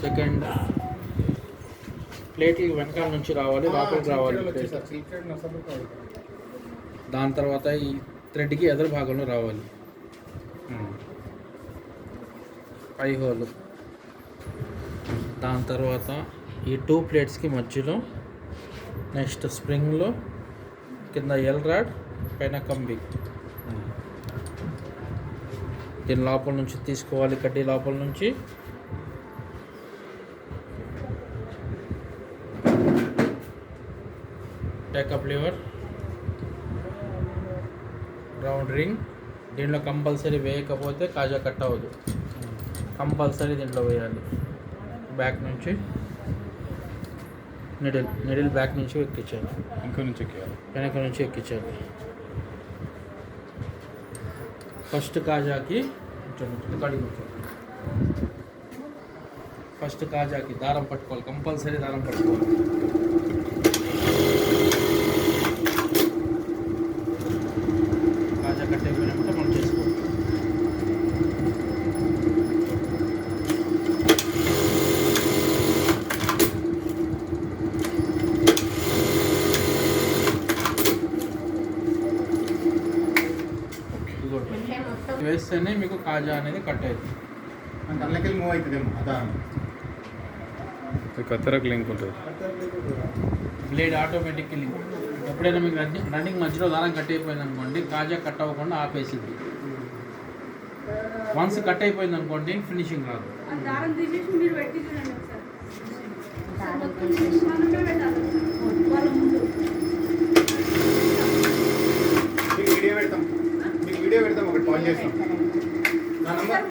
Second. ప్లేట్కి వెనకాల నుంచి రావాలి లోపలికి రావాలి ప్లేట్. దాని తర్వాత ఈ థ్రెడ్కి ఎదురు భాగంలో రావాలి. పై హోల్. దాని తర్వాత ఈ టూ ప్లేట్స్కి మధ్యలో నెక్స్ట్ స్ప్రింగ్లో కింద ఎల్ రాడ్ పైన కంబి. దీని లోపల నుంచి తీసుకోవాలి కడ్డీ లోపల నుంచి. టేకప్ లివర్ రౌండ్ రింగ్ దీంట్లో కంపల్సరీ వేయకపోతే కాజా కట్ అవ్వదు. కంపల్సరీ దీంట్లో వేయాలి. బ్యాక్ నుంచి. నిడిల్ నిడిల్ బ్యాక్ నుంచి ఎక్కించాలి. ఇంకో నుంచి ఎక్కేయాలి. వెనక నుంచి ఎక్కించాలి. ఫస్ట్ కాజాకి కూర్చోండి, ఇక్కడికి కూర్చోండి. ఫస్ట్ కాజాకి దారం పట్టుకోవాలి కంపల్సరీ దారం పట్టుకోవాలి వేస్తేనే మీకు కాజా అనేది కట్ అవుతుంది. అంటే మూవ్ అవుతుందేమో అదా కత్తెరకు లింక్ ఉంటుంది. బ్లేడ్ ఆటోమేటిక్గా ఎప్పుడైనా మీకు రన్నింగ్ రన్నింగ్ మధ్యలో దారం కట్ అయిపోయింది అనుకోండి కాజా కట్ అవ్వకుండా ఆపేసింది. వన్స్ కట్ అయిపోయింది అనుకోండి ఫినిషింగ్ రాదు. Phone video